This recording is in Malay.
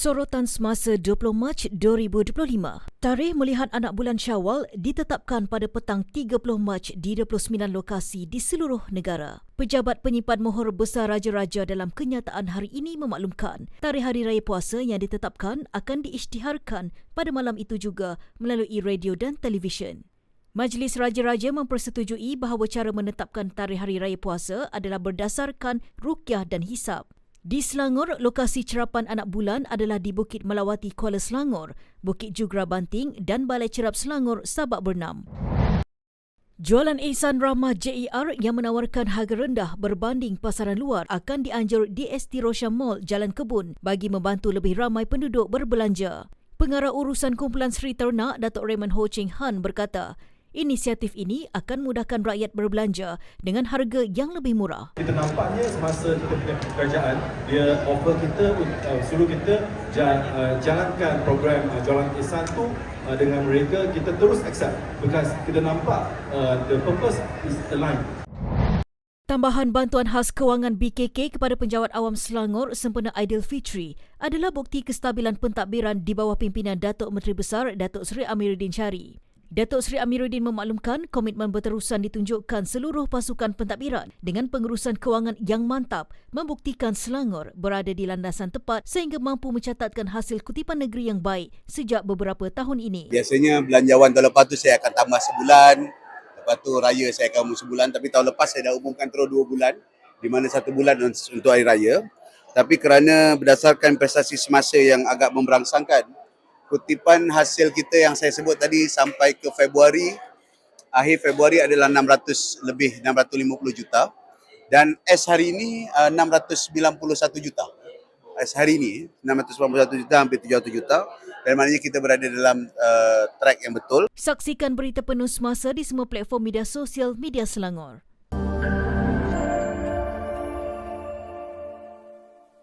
Sorotan semasa 20 Mac 2025. Tarikh melihat anak bulan Syawal ditetapkan pada petang 30 Mac di 29 lokasi di seluruh negara. Pejabat penyimpan mohor besar Raja-Raja dalam kenyataan hari ini memaklumkan tarikh Hari Raya Puasa yang ditetapkan akan diisytiharkan pada malam itu juga melalui radio dan televisyen. Majlis Raja-Raja mempersetujui bahawa cara menetapkan tarikh Hari Raya Puasa adalah berdasarkan rukyah dan hisab. Di Selangor, lokasi cerapan anak bulan adalah di Bukit Melawati Kuala Selangor, Bukit Jugra Banting dan Balai Cerap Selangor Sabak Bernam. Jualan Ihsan Rahmah JER yang menawarkan harga rendah berbanding pasaran luar akan dianjur di ST Rosha Mall Jalan Kebun bagi membantu lebih ramai penduduk berbelanja. Pengarah urusan kumpulan Sri Ternak Datuk Raymond Ho Ching Han berkata, Inisiatif ini akan mudahkan rakyat berbelanja dengan harga yang lebih murah. Kita nampaknya semasa kita punya kerajaan, dia offer kita, uh, suruh kita uh, jalankan program uh, jualan ihsan tu uh, dengan mereka, kita terus accept because kita nampak uh, the purpose is aligned. Tambahan bantuan khas kewangan BKK kepada penjawat awam Selangor sempena Aidilfitri adalah bukti kestabilan pentadbiran di bawah pimpinan Datuk Menteri Besar Datuk Seri Amiruddin Syari. Datuk Seri Amiruddin memaklumkan komitmen berterusan ditunjukkan seluruh pasukan pentadbiran dengan pengurusan kewangan yang mantap membuktikan Selangor berada di landasan tepat sehingga mampu mencatatkan hasil kutipan negeri yang baik sejak beberapa tahun ini. Biasanya belanjawan tahun lepas tu saya akan tambah sebulan. Lepas tu raya saya akan umum sebulan. Tapi tahun lepas saya dah umumkan terus dua bulan. Di mana satu bulan untuk hari raya. Tapi kerana berdasarkan prestasi semasa yang agak memberangsangkan, kutipan hasil kita yang saya sebut tadi sampai ke Februari akhir Februari adalah 600 lebih 650 juta dan S hari ini uh, 691 juta. S hari ini 691 juta hampir 700 juta dan maknanya kita berada dalam uh, track yang betul. Saksikan berita penuh semasa di semua platform media sosial Media Selangor.